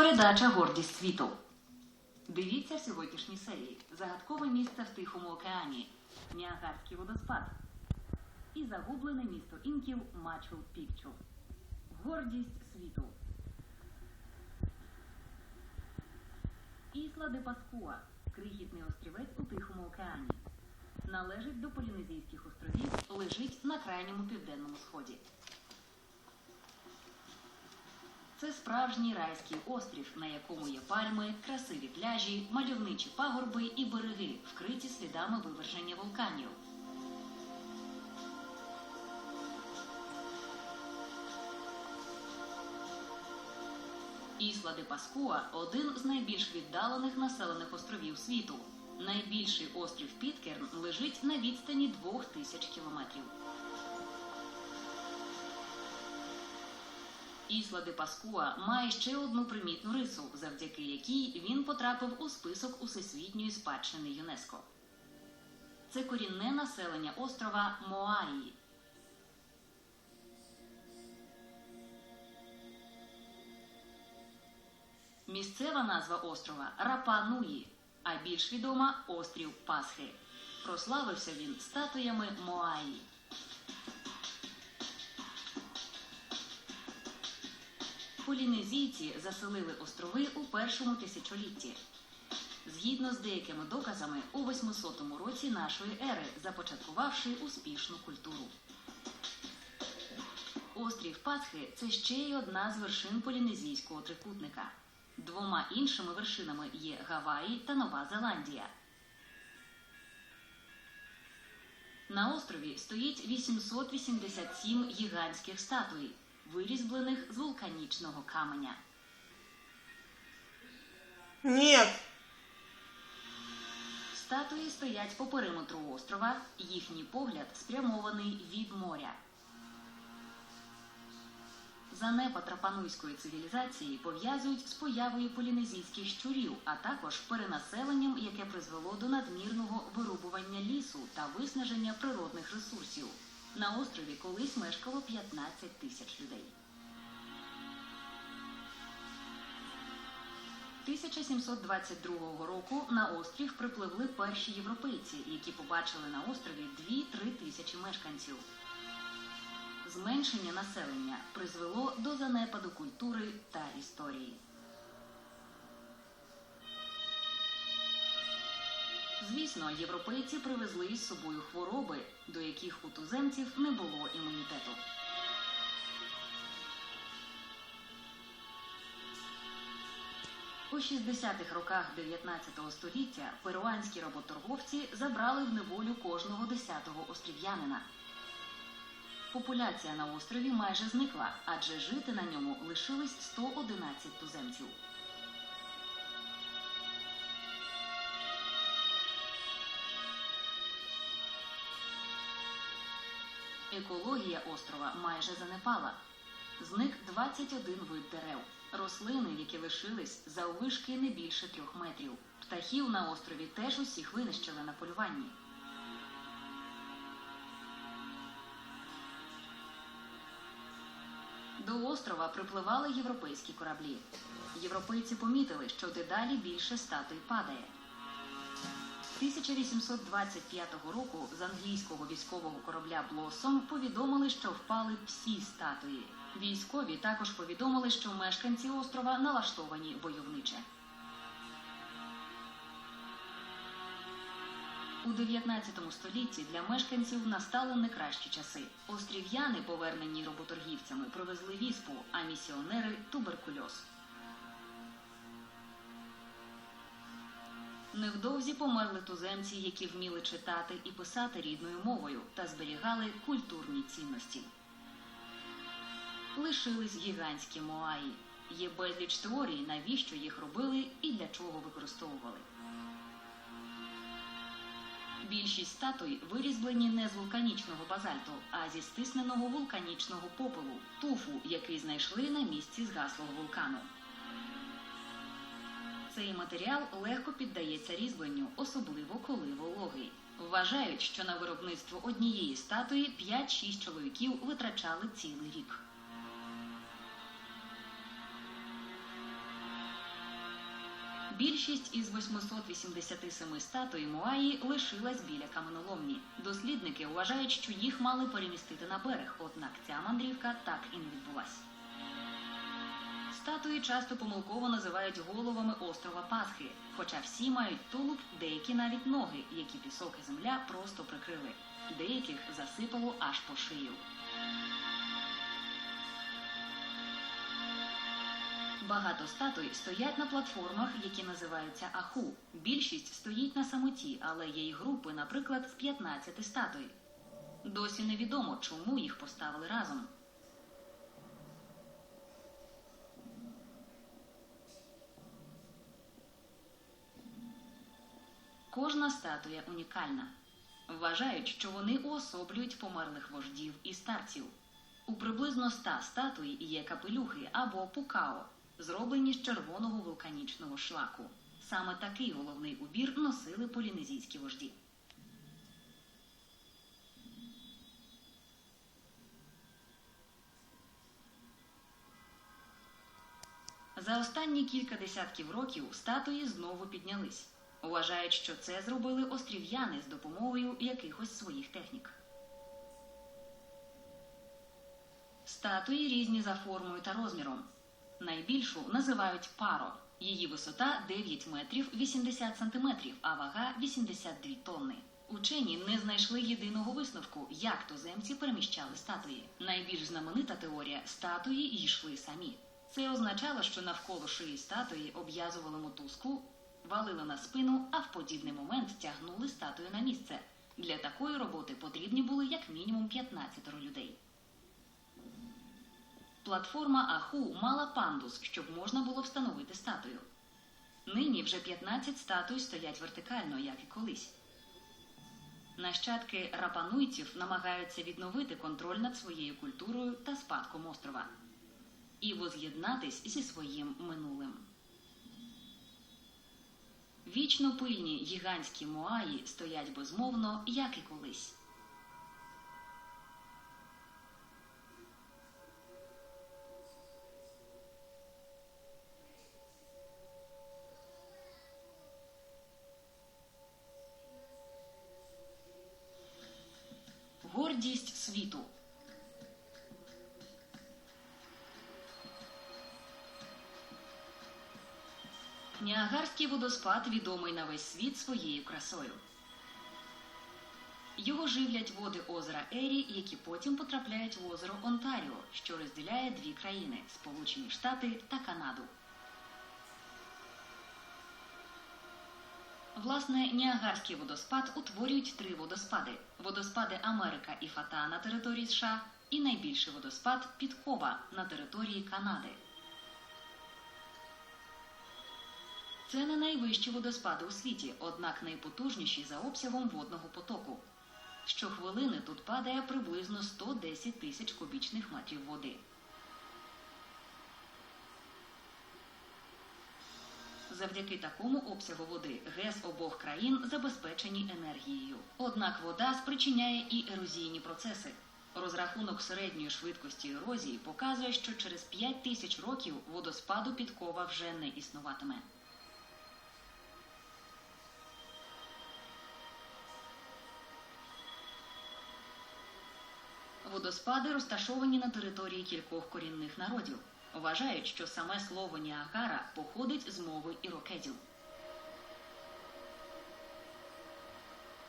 Передача Гордість світу. Дивіться сьогоднішні серії. Загадкове місце в Тихому океані. Ніагарський водоспад. І загублене місто інків Мачу Пікчу. Гордість світу. Ісла де Паскуа. Крихітний острівець у Тихому океані. Належить до Полінезійських островів, лежить на крайньому південному сході. Це справжній райський острів, на якому є пальми, красиві пляжі, мальовничі пагорби і береги, вкриті слідами виверження вулканів. Ісла де Паскуа один з найбільш віддалених населених островів світу. Найбільший острів Піткерн лежить на відстані двох тисяч кілометрів. Ісла де Паскуа має ще одну примітну рису, завдяки якій він потрапив у список Усесвітньої спадщини ЮНЕСКО. Це корінне населення острова Моаї. Місцева назва острова Рапа-Нуї, а більш відома острів Пасхи. Прославився він статуями Моаї. Полінезійці заселили острови у першому тисячолітті. Згідно з деякими доказами, у 800 році нашої ери, започаткувавши успішну культуру. Острів Пасхи це ще й одна з вершин полінезійського трикутника. Двома іншими вершинами є Гаваї та Нова Зеландія. На острові стоїть 887 гігантських статуй, вирізблених з вулканічного каменя. Нет. Статуї стоять по периметру острова, їхній погляд спрямований від моря. Занепад рапануйської цивілізації пов'язують з появою полінезійських щурів, а також перенаселенням, яке призвело до надмірного вирубування лісу та виснаження природних ресурсів. На острові колись мешкало 15 тисяч людей. 1722 року на острів припливли перші європейці, які побачили на острові 2-3 тисячі мешканців. Зменшення населення призвело до занепаду культури та історії. Звісно, європейці привезли із собою хвороби, до яких у туземців не було імунітету. У 60-х роках 19 століття перуанські работорговці забрали в неволю кожного десятого острів'янина. Популяція на острові майже зникла, адже жити на ньому лишились 111 туземців. Екологія острова майже занепала. Зник 21 вид дерев, рослини, які лишились заввишки не більше трьох метрів. Птахів на острові теж усіх винищили на полюванні. До острова припливали європейські кораблі. Європейці помітили, що дедалі більше статуй падає. 1825 року з англійського військового корабля Блосом повідомили, що впали всі статуї. Військові також повідомили, що мешканці острова налаштовані войовниче. У 19 столітті для мешканців настали не кращі часи. Острів'яни, повернені работоргівцями, привезли віспу, а місіонери туберкульоз. Невдовзі померли туземці, які вміли читати і писати рідною мовою та зберігали культурні цінності. Лишились гігантські моаї. Є безліч теорій, навіщо їх робили і для чого використовували. Більшість статуй вирізблені не з вулканічного базальту, а зі стисненого вулканічного попелу туфу, який знайшли на місці згаслого вулкану. Цей матеріал легко піддається різьбленню, особливо коли вологий. Вважають, що на виробництво однієї статуї 5-6 чоловіків витрачали цілий рік. Більшість із 887 статуй Муаї лишилась біля каменоломні. Дослідники вважають, що їх мали перемістити на берег, однак ця мандрівка так і не відбулась. Статуї часто помилково називають головами острова Пасхи, хоча всі мають тулуб, деякі навіть ноги, які пісок і земля просто прикрили. Деяких засипало аж по шию. Багато статуй стоять на платформах, які називаються аху. Більшість стоїть на самоті, але є й групи, наприклад, з 15 статуй. Досі невідомо, чому їх поставили разом. Кожна статуя унікальна. Вважають, що вони уособлюють померлих вождів і старців. У приблизно ста статуй є капелюхи або пукао, зроблені з червоного вулканічного шлаку. Саме такий головний убір носили полінезійські вожді. За останні кілька десятків років статуї знову піднялись. Вважають, що це зробили острів'яни з допомогою якихось своїх технік. Статуї різні за формою та розміром. Найбільшу називають паро. Її висота 9 метрів 80 сантиметрів, а вага 82 тонни. Учені не знайшли єдиного висновку, як туземці переміщали статуї. Найбільш знаменита теорія статуї йшли самі. Це означало, що навколо шиї статуї обв'язували мотузку, валили на спину, а в подібний момент тягнули статую на місце. Для такої роботи потрібні були як мінімум 15 людей. Платформа Аху мала пандус, щоб можна було встановити статую. Нині вже 15 статуй стоять вертикально, як і колись. Нащадки рапануйців намагаються відновити контроль над своєю культурою та спадком острова і воз'єднатись зі своїм минулим. Вічно пильні гігантські муаї стоять безмовно, як і колись. Водоспад відомий на весь світ своєю красою. Його живлять води озера Ері, які потім потрапляють в озеро Онтаріо, що розділяє дві країни Сполучені Штати та Канаду. Власне, Ніагарський водоспад утворюють три водоспади: водоспади Америка і Фата на території США і найбільший водоспад Підкова на території Канади. Це не найвищі водоспади у світі, однак найпотужніші за обсягом водного потоку. Щохвилини тут падає приблизно 110 тисяч кубічних метрів води. Завдяки такому обсягу води ГЕС обох країн забезпечені енергією. Однак вода спричиняє і ерозійні процеси. Розрахунок середньої швидкості ерозії показує, що через 5 тисяч років водоспаду підкова вже не існуватиме. Водоспади розташовані на території кількох корінних народів. Вважають, що саме слово Ніагара походить з мови ірокезів.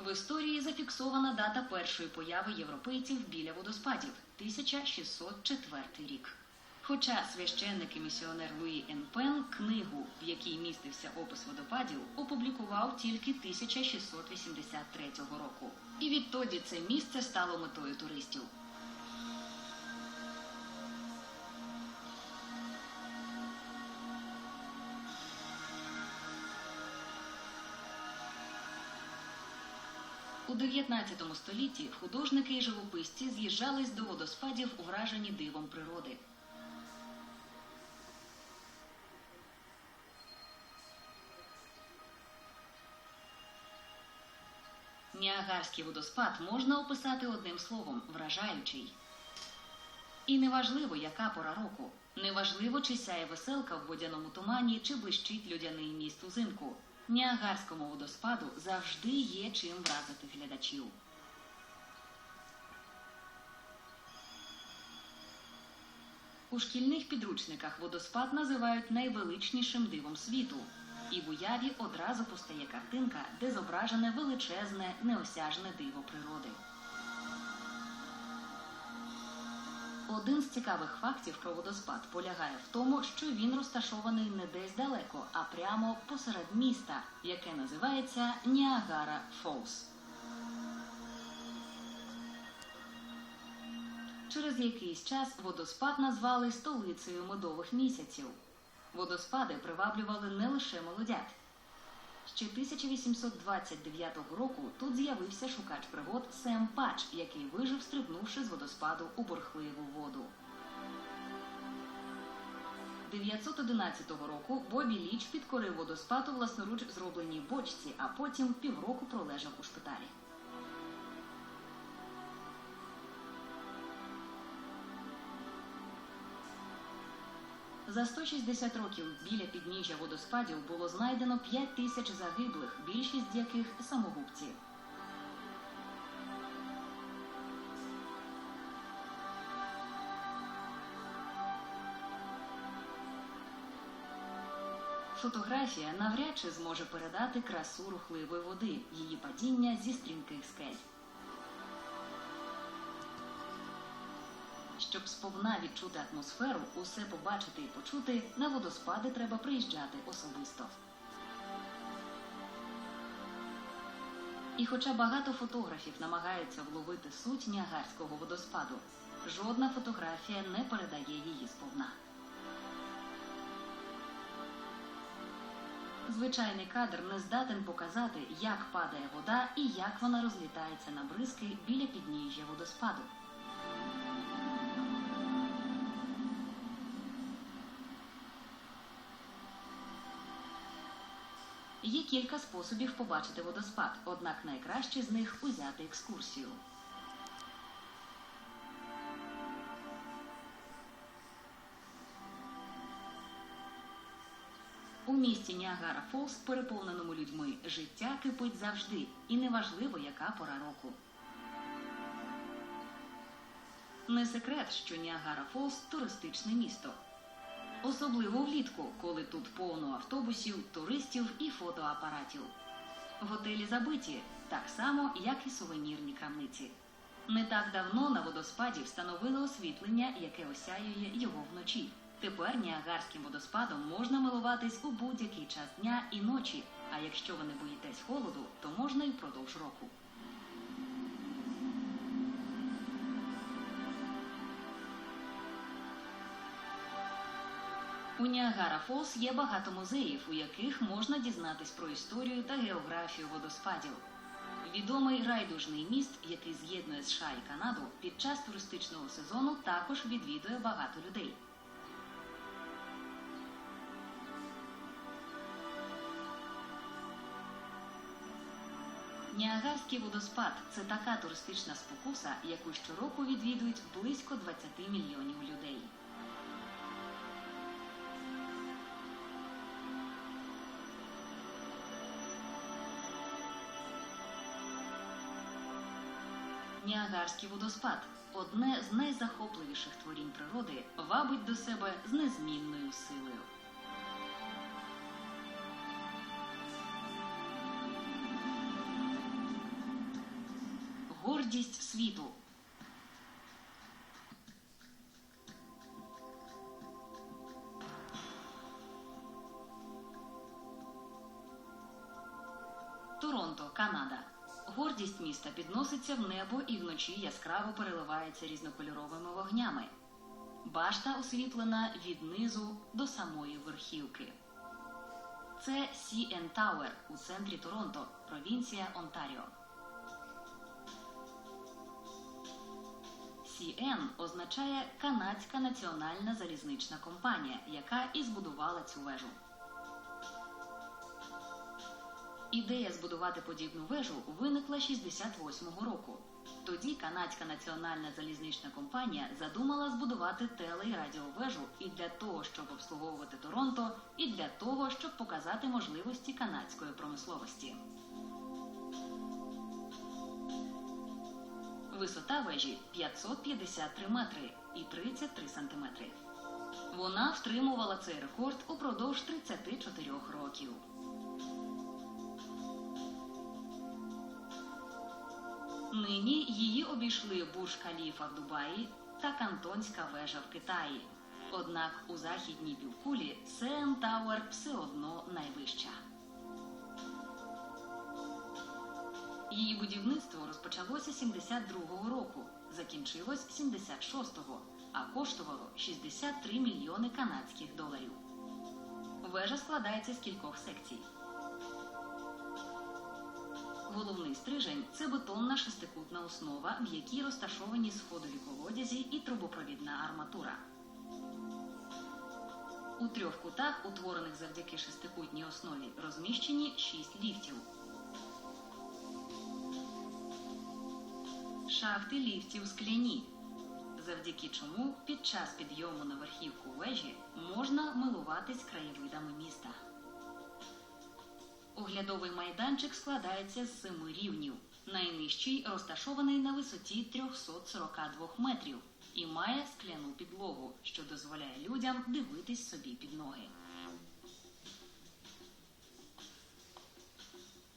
В історії зафіксована дата першої появи європейців біля водоспадів 1604 рік. Хоча священник і місіонер Луї Енпен книгу, в якій містився опис водопадів, опублікував тільки 1683 року. І відтоді це місце стало метою туристів. У 19 столітті художники і живописці з'їжджались до водоспадів, уражені дивом природи. Ніагарський водоспад можна описати одним словом вражаючий. І неважливо, яка пора року. Неважливо, чи сяє веселка в водяному тумані, чи блищить людяний міст узимку. Ніагарському водоспаду завжди є чим вразити глядачів. У шкільних підручниках водоспад називають найвеличнішим дивом світу. І в уяві одразу постає картинка, де зображене величезне, неосяжне диво природи. Один з цікавих фактів про водоспад полягає в тому, що він розташований не десь далеко, а прямо посеред міста, яке називається Ніагара Фолс. Через якийсь час водоспад назвали столицею медових місяців. Водоспади приваблювали не лише молодят. Ще 1829 року тут з'явився шукач пригод Сем Пач, який вижив, стрибнувши з водоспаду у бурхливу воду. 911 року Бобі Ліч підкорив водоспад у власноруч зробленій бочці, а потім півроку пролежав у шпиталі. За 160 років біля підніжжя водоспадів було знайдено 5 тисяч загиблих, більшість яких самогубці. Фотографія навряд чи зможе передати красу рухливої води, її падіння зі стрімких скель. Щоб сповна відчути атмосферу, усе побачити і почути, на водоспади треба приїжджати особисто. І хоча багато фотографів намагаються вловити суть Ніагарського водоспаду, жодна фотографія не передає її сповна. Звичайний кадр не здатен показати, як падає вода і як вона розлітається на бризки біля підніжжя водоспаду. Кілька способів побачити водоспад, однак найкраще з них узяти екскурсію. У місті Ніагара Фолс, переповненому людьми, життя кипить завжди, і неважливо, яка пора року. Не секрет, що Ніагара Фолс туристичне місто. Особливо влітку, коли тут повно автобусів, туристів і фотоапаратів. Готелі забиті, так само, як і сувенірні крамниці. Не так давно на водоспаді встановили освітлення, яке осяює його вночі. Тепер Ніагарським водоспадом можна милуватись у будь-який час дня і ночі. А якщо ви не боїтесь холоду, то можна і впродовж року. Ніагара Фолс є багато музеїв, у яких можна дізнатись про історію та географію водоспадів. Відомий райдужний міст, який з'єднує США і Канаду, під час туристичного сезону також відвідує багато людей. Ніагарський водоспад це така туристична спокуса, яку щороку відвідують близько 20 мільйонів людей. Ніагарський водоспад одне з найзахопливіших творінь природи, вабить до себе з незмінною силою. Гордість світу. Міста підноситься в небо і вночі яскраво переливається різнокольоровими вогнями. Башта освітлена від низу до самої верхівки. Це CN Tower у центрі Торонто, провінція Онтаріо. CN означає Канадська національна залізнична компанія, яка і збудувала цю вежу. Ідея збудувати подібну вежу виникла 68-го року. Тоді канадська національна залізнична компанія задумала збудувати теле і радіовежу і для того, щоб обслуговувати Торонто, і для того, щоб показати можливості канадської промисловості. Висота вежі 553 метри і 33 сантиметри. Вона втримувала цей рекорд упродовж 34 років. Нині її обійшли Бурж Халіфа в Дубаї та Кантонська вежа в Китаї. Однак у західній півкулі CN Tower все одно найвища. Її будівництво розпочалося 72-го року, закінчилось 76-го, а коштувало 63 мільйони канадських доларів. Вежа складається з кількох секцій. Головний стрижень це бетонна шестикутна основа, в якій розташовані сходові колодязі і трубопровідна арматура. У трьох кутах, утворених завдяки шестикутній основі, розміщені шість ліфтів. Шахти ліфтів скляні, завдяки чому під час підйому на верхівку вежі можна милуватись краєвидами міста. Оглядовий майданчик складається з семи рівнів. Найнижчий розташований на висоті 342 метрів і має скляну підлогу, що дозволяє людям дивитись собі під ноги.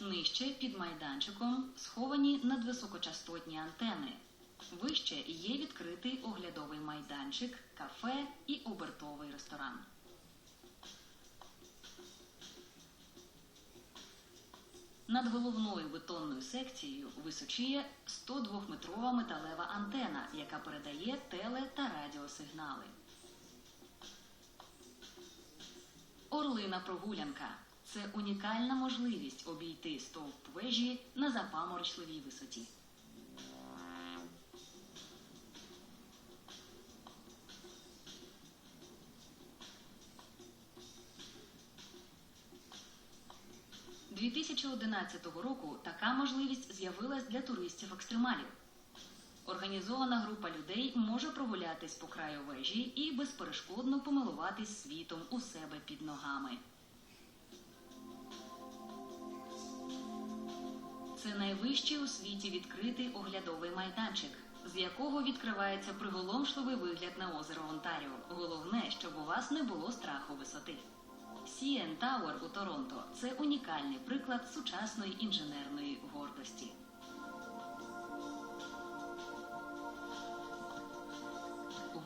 Нижче під майданчиком сховані надвисокочастотні антени. Вище є відкритий оглядовий майданчик, кафе і обертовий ресторан. Над головною бетонною секцією височіє 102-метрова металева антена, яка передає теле та радіосигнали. Орлина прогулянка це унікальна можливість обійти стовп вежі на запаморочливій висоті. – 2011 року така можливість з'явилась для туристів-екстремалів. Організована група людей може прогулятись по краю вежі і безперешкодно помилуватись світом у себе під ногами. Це найвищий у світі відкритий оглядовий майданчик, з якого відкривається приголомшливий вигляд на озеро Онтаріо. Головне, щоб у вас не було страху висоти. CN Tower у Торонто це унікальний приклад сучасної інженерної гордості.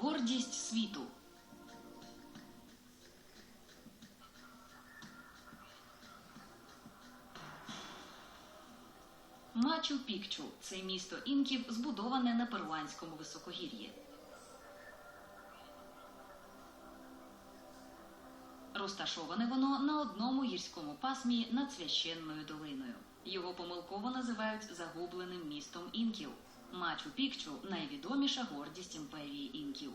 Гордість світу. Мачу Пікчу це місто інків, збудоване на перуанському високогір'ї. Розташоване воно на одному гірському пасмі над священною долиною. Його помилково називають загубленим містом інків. Мачу Пікчу найвідоміша гордість імперії інків.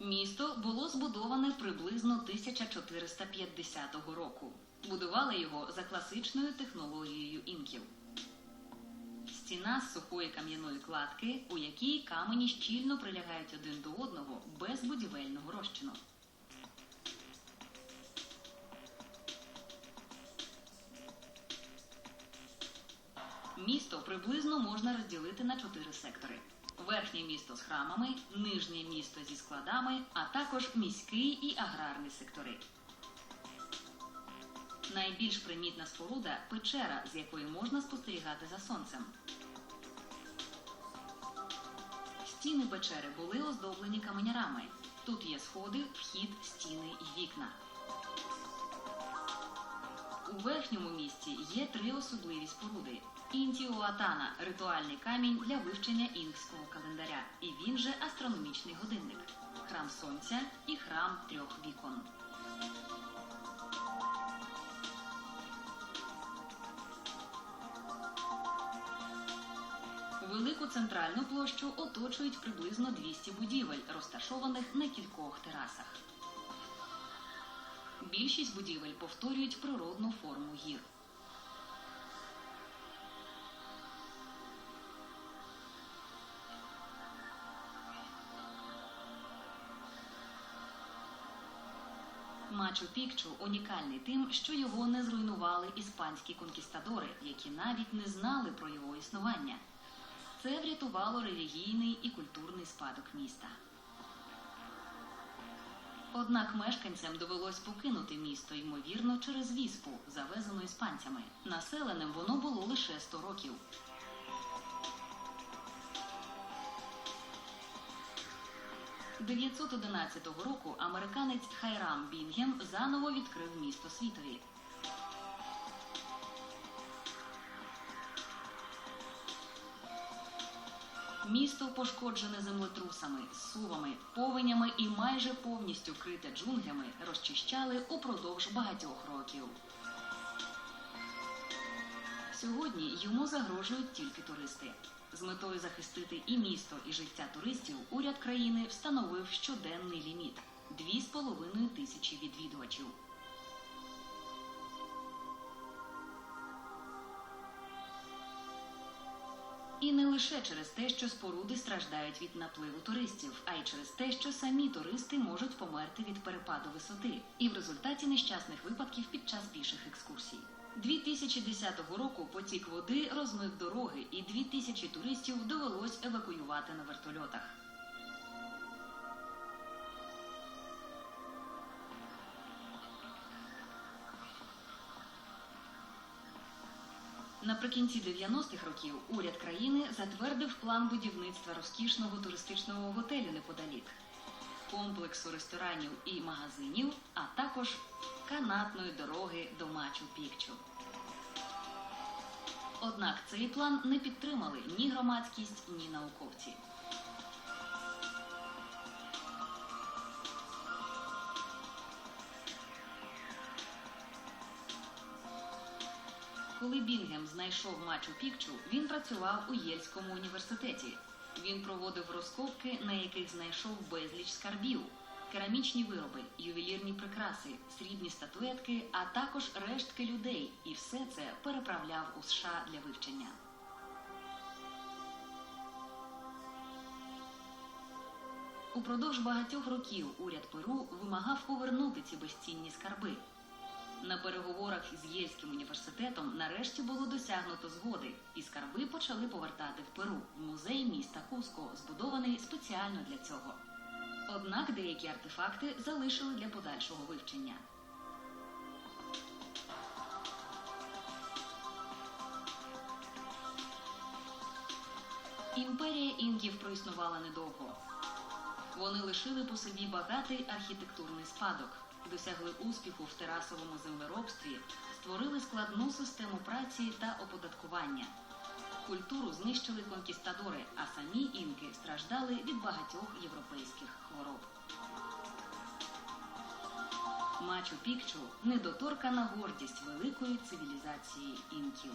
Місто було збудоване приблизно 1450 року. Будували його за класичною технологією інків. Стіна з сухої кам'яної кладки, у якій камені щільно прилягають один до одного без будівельного розчину. Місто приблизно можна розділити на чотири сектори: верхнє місто з храмами, нижнє місто зі складами, а також міський і аграрний сектори. Найбільш примітна споруда печера, з якої можна спостерігати за сонцем. Стіни печери були оздоблені каменярами. Тут є сходи, вхід, стіни і вікна. У верхньому місці є три особливі споруди. Інтіуатана ритуальний камінь для вивчення інкського календаря, і він же астрономічний годинник, храм сонця і храм трьох вікон. Центральну площу оточують приблизно 200 будівель, розташованих на кількох терасах. Більшість будівель повторюють природну форму гір. Мачу Пікчу унікальний тим, що його не зруйнували іспанські конкістадори, які навіть не знали про його існування. Це врятувало релігійний і культурний спадок міста. Однак мешканцям довелось покинути місто, ймовірно, через віспу, завезену іспанцями. Населеним воно було лише 100 років. – 911 року американець Хайрам Бінгем заново відкрив місто світові. Місто пошкоджене землетрусами, сувами, повенями і майже повністю вкрите джунглями розчищали упродовж багатьох років. Сьогодні йому загрожують тільки туристи. З метою захистити і місто, і життя туристів, уряд країни встановив щоденний ліміт 2,5 тисячі відвідувачів. І не лише через те, що споруди страждають від напливу туристів, а й через те, що самі туристи можуть померти від перепаду висоти, і в результаті нещасних випадків під час піших екскурсій. 2010 року потік води розмив дороги, і 2000 туристів довелось евакуювати на вертольотах. Наприкінці 90-х років уряд країни затвердив план будівництва розкішного туристичного готелю неподалік, комплексу ресторанів і магазинів, а також канатної дороги до Мачу Пікчу. Однак цей план не підтримали ні громадськість, ні науковці. Коли Бінгем знайшов Мачу Пікчу, він працював у Єльському університеті. Він проводив розкопки, на яких знайшов безліч скарбів, керамічні вироби, ювелірні прикраси, срібні статуетки, а також рештки людей. І все це переправляв у США для вивчення. Упродовж багатьох років уряд Перу вимагав повернути ці безцінні скарби. На переговорах з Єльським університетом нарешті було досягнуто згоди, і скарби почали повертати в Перу в музей міста Куско, збудований спеціально для цього. Однак деякі артефакти залишили для подальшого вивчення. Імперія інків проіснувала недовго. Вони лишили по собі багатий архітектурний спадок, досягли успіху в терасовому землеробстві, створили складну систему праці та оподаткування. Культуру знищили конкістадори, а самі інки страждали від багатьох європейських хвороб. Мачу Пікчу недоторкана гордість великої цивілізації інків.